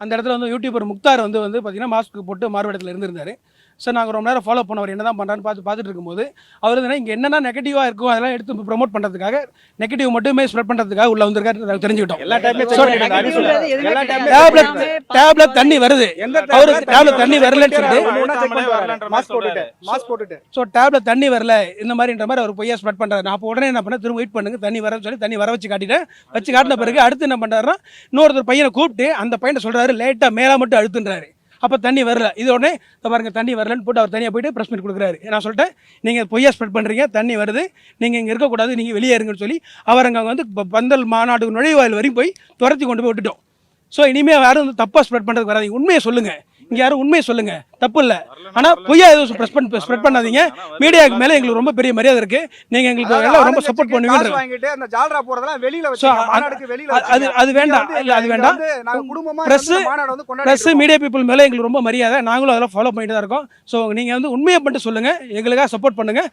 அந்த இடத்துல வந்து யூடியூபர் முக்தார் வந்து வந்து பார்த்தீங்கன்னா மாஸ்க் போட்டு மாறுவேடத்தில் இருந்திருந்தார். சார் நாங்கள் ரொம்ப நேரம் ஃபாலோ பண்ணவர் என்ன தான் பண்ணுறான்னு பார்த்து பார்த்துட்டு இருக்கும்போது அவர் வந்து இங்கே என்னென்ன நெகட்டிவாக இருக்கும் அதெல்லாம் எடுத்து ப்ரோமோட் பண்ணுறதுக்காக நெகட்டிவ் மட்டுமே ஸ்ப்ரெட் பண்ணுறதுக்காக உள்ள வந்திருக்காரு தெரிஞ்சுக்கிட்டோம். டேப்லெட் டேப்லெட் தண்ணி வருது. எந்த அவருக்கு tablet தண்ணி வரலன்னு சொல்லிட்டு ஸோ டேப்லெட் தண்ணி வரல இந்த மாதிரின்ற மாதிரி அவர் பொய்யா ஸ்ப்ரெட் பண்ணுறாரு நான் அப்போ உடனே என்ன பண்ணேன் திரும்ப வெயிட் பண்ணுங்க தண்ணி வரன்னு சொல்லி தண்ணி வர வச்சு காட்டிட்டேன். வச்சு காட்டின பிறகு அடுத்து என்ன பண்ணுறாருன்னா இன்னொருத்தர் பையனை கூப்பிட்டு அந்த பையனை சொல்கிறாரு லேட்டாக மேலே மட்டும் அழுத்துன்றாரு. அப்போ தண்ணி வரல. இது உடனே பாருங்க தண்ணி வரலன்னு போட்டு அவர் தனியாக போயிட்டு ப்ரெஸ் மீட் கொடுக்குறாரு. நான் சொல்லிட்டேன் நீங்கள் பொய்யா ஸ்ப்ரெட் பண்ணுறீங்க தண்ணி வருது நீங்கள் இங்கே இருக்கக்கூடாது நீங்கள் வெளியே இருங்கன்னு சொல்லி அவர் அங்கே வந்து பந்தல் மாநாடு நுழைவாயில் வரையும் போய் துரத்தி கொண்டு போய் விட்டுட்டோம். ஸோ இனிமேல் யாரும் வந்து தப்பாக ஸ்ப்ரெட் பண்ணுறதுக்கு வராது உண்மையை சொல்லுங்கள் இங்கே யாரும் உண்மையை சொல்லுங்கள் தப்பு இல்லை ஆனால் பொய்யா எதுவும் ஸ்ப்ரெட் பண்ண ஸ்ப்ரெட் பண்ணாதீங்க. மீடியாவுக்கு மேலே எங்களுக்கு ரொம்ப பெரிய மரியாதை இருக்குது நீங்கள் எங்களுக்கு எல்லாம் ரொம்ப சப்போர்ட் பண்ணுவீங்க வாங்கிட்டு அந்த ஜால்ரா போறதெல்லாம் வெளியில So, வச்சுங்க அது- அது- வேண்டாம். இல்லை அது வேண்டாம். கொண்டாடி ப்ளஸ் மீடியா பீப்புள் மேலே எங்களுக்கு ரொம்ப மரியாதை. நாங்களும் அதெல்லாம் ஃபாலோ பண்ணிட்டு தான் இருக்கோம். ஸோ நீங்கள் வந்து உண்மையை மட்டும் சொல்லுங்கள் எங்களுக்காக சப்போர்ட் பண்ணுங்கள்